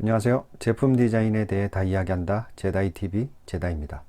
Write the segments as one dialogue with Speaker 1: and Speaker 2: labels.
Speaker 1: 안녕하세요. 제품 디자인에 대해 다 이야기한다. 제다이 TV 제다입니다.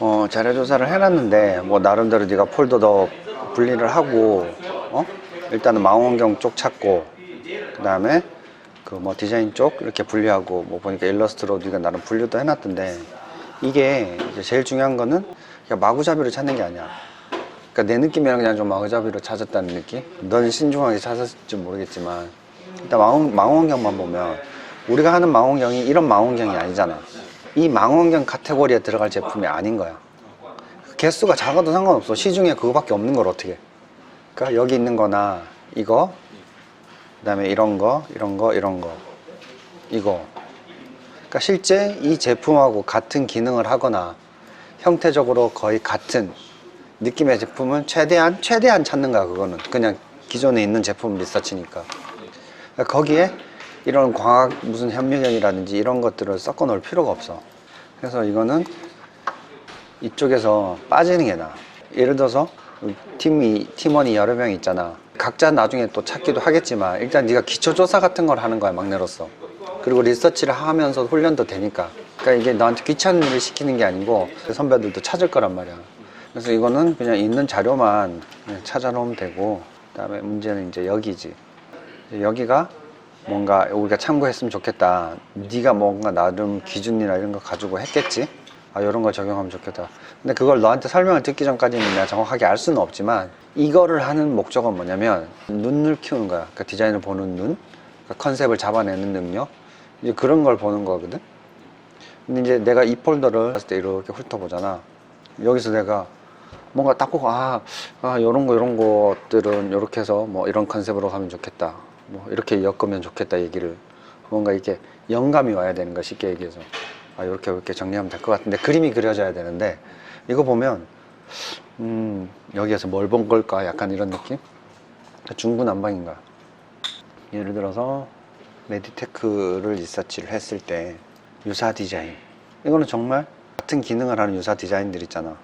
Speaker 2: 어, 자료 조사를 해놨는데 뭐 나름대로 네가 폴더도 분리를 하고 어? 일단은 망원경 쪽 찾고 그 다음에 그 뭐 디자인 쪽 이렇게 분리하고 뭐 보니까 일러스트로 네가 나름 분류도 해놨던데 이게 이제 제일 중요한 거는 그냥 마구잡이로 찾는 게 아니야. 그러니까 내 느낌이랑 그냥 좀 마구잡이로 찾았다는 느낌? 넌 신중하게 찾았을지 모르겠지만 일단 망원, 망원경만 보면 우리가 하는 망원경이 이런 망원경이 아니잖아. 이 망원경 카테고리에 들어갈 제품이 아닌 거야. 개수가 작아도 상관없어. 시중에 그거밖에 없는 걸 어떻게. 해. 그러니까 여기 있는 거나 이거, 그 다음에 이런 거, 이런 거, 이런 거, 이거. 그러니까 실제 이 제품하고 같은 기능을 하거나 형태적으로 거의 같은 느낌의 제품은 최대한, 최대한 찾는 거야, 그거는. 그냥 기존에 있는 제품 리서치니까. 그러니까 거기에 이런 광학 무슨 현미경이라든지 이런 것들을 섞어 놓을 필요가 없어. 그래서 이거는 이쪽에서 빠지는 게 나아. 예를 들어서 팀이 팀원이 여러 명 있잖아. 각자 나중에 또 찾기도 하겠지만 일단 네가 기초조사 같은 걸 하는 거야 막내로서. 그리고 리서치를 하면서 훈련도 되니까. 그러니까 이게 너한테 귀찮은 일을 시키는 게 아니고 선배들도 찾을 거란 말이야. 그래서 이거는 그냥 있는 자료만 찾아놓으면 되고 그다음에 문제는 이제 여기지. 여기가 뭔가 우리가 참고했으면 좋겠다. 네가 뭔가 나름 기준이나 이런 거 가지고 했겠지. 아 이런 걸 적용하면 좋겠다. 근데 그걸 너한테 설명을 듣기 전까지는 내가 정확하게 알 수는 없지만 이거를 하는 목적은 뭐냐면 눈을 키우는 거야. 그러니까 디자인을 보는 눈, 그러니까 컨셉을 잡아내는 능력. 이제 그런 걸 보는 거거든. 근데 이제 내가 이 폴더를 봤을 때 이렇게 훑어보잖아. 여기서 내가 뭔가 딱 보고 아, 아 요런 거 요런 것들은 이렇게 해서 뭐 이런 컨셉으로 가면 좋겠다. 뭐 이렇게 엮으면 좋겠다 얘기를. 뭔가 이렇게 영감이 와야 되는 거야 쉽게 얘기해서. 아 이렇게 이렇게 정리하면 될 것 같은데 그림이 그려져야 되는데 이거 보면 음 여기에서 뭘 본 걸까? 약간 이런 느낌? 중구난방인가? 예를 들어서 메디테크를 리서치를 했을 때 유사 디자인. 이거는 정말 같은 기능을 하는 유사 디자인들 있잖아.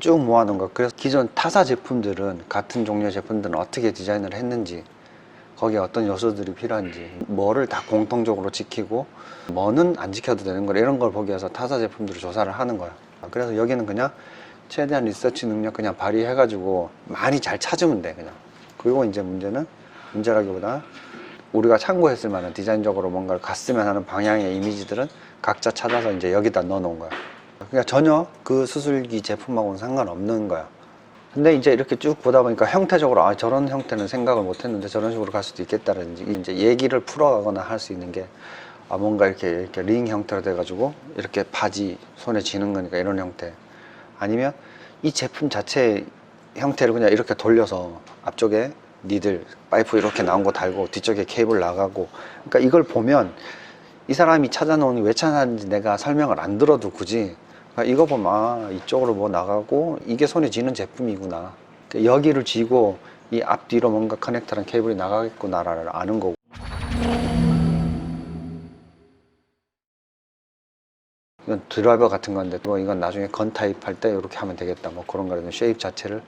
Speaker 2: 쭉 모아놓은 거. 그래서 기존 타사 제품들은 같은 종류의 제품들은 어떻게 디자인을 했는지 거기에 어떤 요소들이 필요한지 뭐를 다 공통적으로 지키고 뭐는 안 지켜도 되는 거 이런 걸 보기 위해서 타사 제품들을 조사를 하는 거야. 그래서 여기는 그냥 최대한 리서치 능력 그냥 발휘해 가지고 많이 잘 찾으면 돼 그냥. 그리고 이제 문제는 문제라기보다 우리가 참고했을 만한 디자인적으로 뭔가를 갔으면 하는 방향의 이미지들은 각자 찾아서 이제 여기다 넣어 놓은 거야. 그러니까 전혀 그 수술기 제품하고는 상관없는 거야 근데 이제 이렇게 쭉 보다 보니까 형태적으로 아 저런 형태는 생각을 못 했는데 저런 식으로 갈 수도 있겠다라든지 이제 얘기를 풀어가거나 할 수 있는 게 아 뭔가 이렇게 이렇게 링 형태로 돼 가지고 이렇게 바지 손에 쥐는 거니까 이런 형태. 아니면 이 제품 자체 형태를 그냥 이렇게 돌려서 앞쪽에 니들 파이프 이렇게 나온 거 달고 뒤쪽에 케이블 나가고. 그러니까 이걸 보면 이 사람이 찾아놓은 왜 찾았는지 내가 설명을 안 들어도 굳이 그러니까 이거 보면 아 이쪽으로 뭐 나가고 이게 손에 쥐는 제품이구나. 그러니까 여기를 쥐고 이 앞뒤로 뭔가 커넥터랑 케이블이 나가겠구나를 아는 거고. 이건 드라이버 같은 건데 또 이건 나중에 건 타입 할 때 이렇게 하면 되겠다. 뭐 그런 거라든 쉐입 자체를.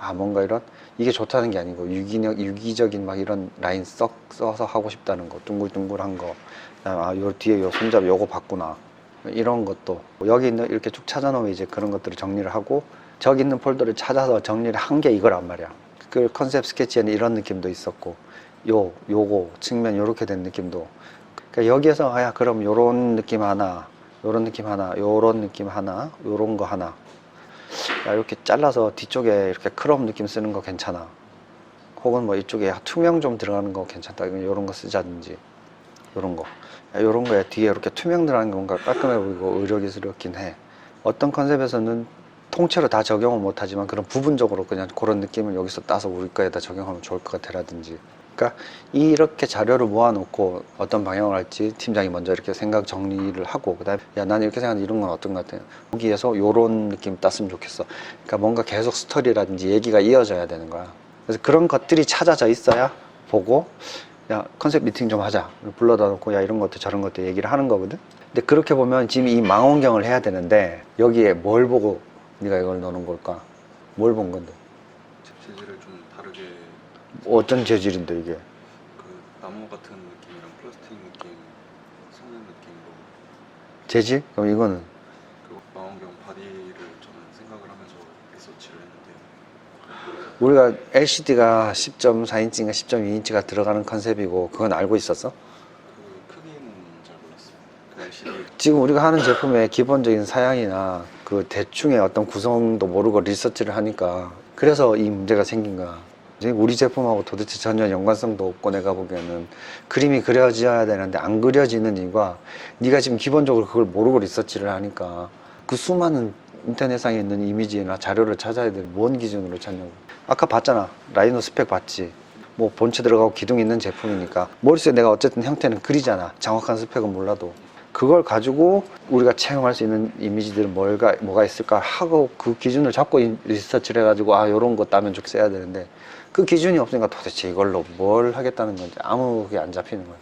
Speaker 2: 아 뭔가 이런 이게 좋다는 게 아니고 유기력 유기적인 막 이런 라인 썩 써서 하고 싶다는 거. 둥글둥글한 거. 그다음에 아요 뒤에 요 손잡이 요거 봤구나 이런 것도. 여기 있는 이렇게 쭉 찾아놓으면 이제 그런 것들을 정리를 하고 저기 있는 폴더를 찾아서 정리를 한 게 이거란 말이야. 그 컨셉 스케치에는 이런 느낌도 있었고 요 요거 측면 요렇게 된 느낌도. 그러니까 여기에서 아야 그럼 요런 느낌 하나 요런 느낌 하나 요런 느낌 하나 요런 거 하나. 야, 이렇게 잘라서 뒤쪽에 이렇게 크롭 느낌 쓰는 거 괜찮아. 혹은 뭐 이쪽에 투명 좀 들어가는 거 괜찮다. 이런 거 쓰자든지 이런 거. 이런 거에 뒤에 이렇게 투명 들어간 게 뭔가 깔끔해 보이고 의료기스럽긴 해. 어떤 컨셉에서는 통째로 다 적용을 못하지만 그런 부분적으로 그냥 그런 느낌을 여기서 따서 우리 거에다 적용하면 좋을 것 같아라든지. 그러니까 이렇게 자료를 모아놓고 어떤 방향을 할지 팀장이 먼저 이렇게 생각 정리를 하고 그다음에 야 나는 이렇게 생각하는데 이런 건 어떤 것 같아? 여기에서 요런 느낌 땄으면 좋겠어. 그러니까 뭔가 계속 스토리라든지 얘기가 이어져야 되는 거야. 그래서 그런 것들이 찾아져 있어야 보고 야 컨셉 미팅 좀 하자. 불러다 놓고 야 이런 것도 저런 것도 얘기를 하는 거거든. 근데 그렇게 보면 지금 이 망원경을 해야 되는데 여기에 뭘 보고 네가 이걸 넣는 걸까? 뭘 본 건데?
Speaker 3: 재질을 좀 다르게.
Speaker 2: 어떤 재질인데 이게?
Speaker 3: 그 나무 같은 느낌이랑 플라스틱 느낌 섞는 느낌으로
Speaker 2: 재질? 그럼 이거는?
Speaker 3: 그 망원경 바디를 저는 생각을 하면서 리서치를 했는데
Speaker 2: 우리가 LCD가 10.4인치인가 10.2인치가 들어가는 컨셉이고 그건 알고 있었어?
Speaker 3: 그 크기는 잘 몰랐어요. 그
Speaker 2: 지금 우리가 하는 제품의 기본적인 사양이나 그 대충의 어떤 구성도 모르고 리서치를 하니까 그래서 이 문제가 생긴 거야. 우리 제품하고 도대체 전혀 연관성도 없고 내가 보기에는 그림이 그려져야 되는데 안 그려지는 이유가 네가 지금 기본적으로 그걸 모르고 리서치를 하니까 그 수많은 인터넷상에 있는 이미지나 자료를 찾아야 돼. 뭔 기준으로 찾냐고. 아까 봤잖아. 라이노 스펙 봤지. 뭐 본체 들어가고 기둥 있는 제품이니까 머릿속에 내가 어쨌든 형태는 그리잖아. 정확한 스펙은 몰라도. 그걸 가지고 우리가 채용할 수 있는 이미지들은 뭘가, 뭐가 있을까 하고 그 기준을 잡고 이- 리서치를 해가지고 아, 요런 거 따면 좋게 써야 되는데 그 기준이 없으니까 도대체 이걸로 뭘 하겠다는 건지 아무 게 안 잡히는 거야.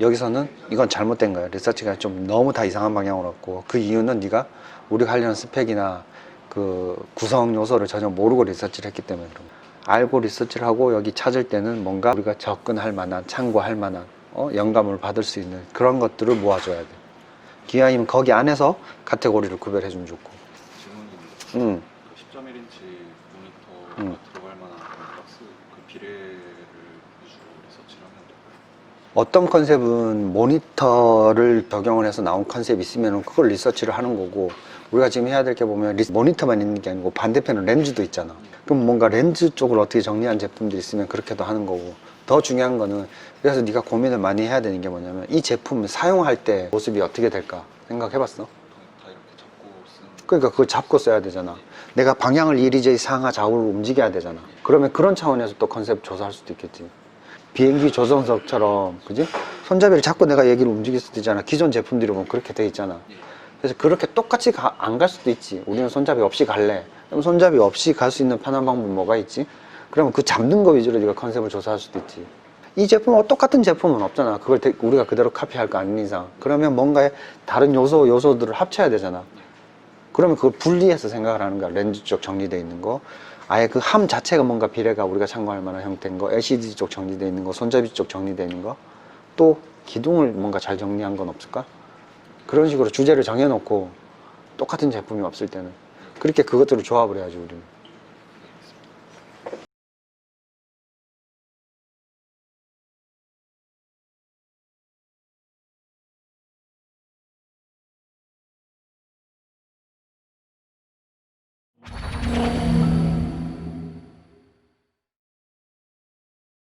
Speaker 2: 여기서는 이건 잘못된 거야. 리서치가 좀 너무 다 이상한 방향으로 갔고 그 이유는 네가 우리가 하려는 스펙이나 그 구성 요소를 전혀 모르고 리서치를 했기 때문에 그런 거야. 알고 리서치를 하고 여기 찾을 때는 뭔가 우리가 접근할 만한 참고할 만한 어? 영감을 받을 수 있는 그런 것들을 모아줘야 돼. 기아이면 거기 안에서 카테고리를 구별해 주면 좋고.
Speaker 3: 질문이
Speaker 2: 음.
Speaker 3: 그 10.1인치 모니터가
Speaker 2: 음.
Speaker 3: 들어갈 만한 박스 그 비례를 위주로 리서치를 하면 될까요?
Speaker 2: 어떤 컨셉은 모니터를 적용을 해서 나온 컨셉이 있으면 그걸 리서치를 하는 거고 우리가 지금 해야 될 게 보면 리- 모니터만 있는 게 아니고 반대편은 렌즈도 있잖아 그럼 뭔가 렌즈 쪽을 어떻게 정리한 제품들이 있으면 그렇게도 하는 거고 더 중요한 거는 그래서 네가 고민을 많이 해야 되는 게 뭐냐면 이 제품을 사용할 때 모습이 어떻게 될까
Speaker 3: 잡고 쓰는
Speaker 2: 그러니까 그걸 잡고 써야 되잖아. 내가 방향을 이리저리 상하 좌우로 움직여야 되잖아. 그러면 그런 차원에서 또 컨셉 조사할 수도 있겠지. 비행기 조종석처럼, 그지? 손잡이를 잡고 내가 얘기를 움직일 수도 있잖아. 기존 제품들이 보면 그렇게 돼 있잖아. 그래서 그렇게 똑같이 안 갈 수도 있지. 우리는 손잡이 없이 갈래. 그럼 손잡이 없이 갈 수 있는 편한 방법 뭐가 있지? 그러면 그 잡는 거 위주로 네가 컨셉을 조사할 수도 있지. 이 제품하고 똑같은 제품은 없잖아. 그걸 대- 우리가 그대로 카피할 거 아닌 이상. 그러면 뭔가의 다른 요소, 요소들을 합쳐야 되잖아. 그러면 그걸 분리해서 생각을 하는 거야. 렌즈 쪽 정리되어 있는 거. 아예 그 함 자체가 뭔가 비례가 우리가 참고할 만한 형태인 거. LCD 쪽 정리되어 있는 거. 손잡이 쪽 정리되어 있는 거. 또 기둥을 뭔가 잘 정리한 건 없을까? 그런 식으로 주제를 정해놓고 똑같은 제품이 없을 때는 그렇게 그것들을 조합을 해야지 우리는.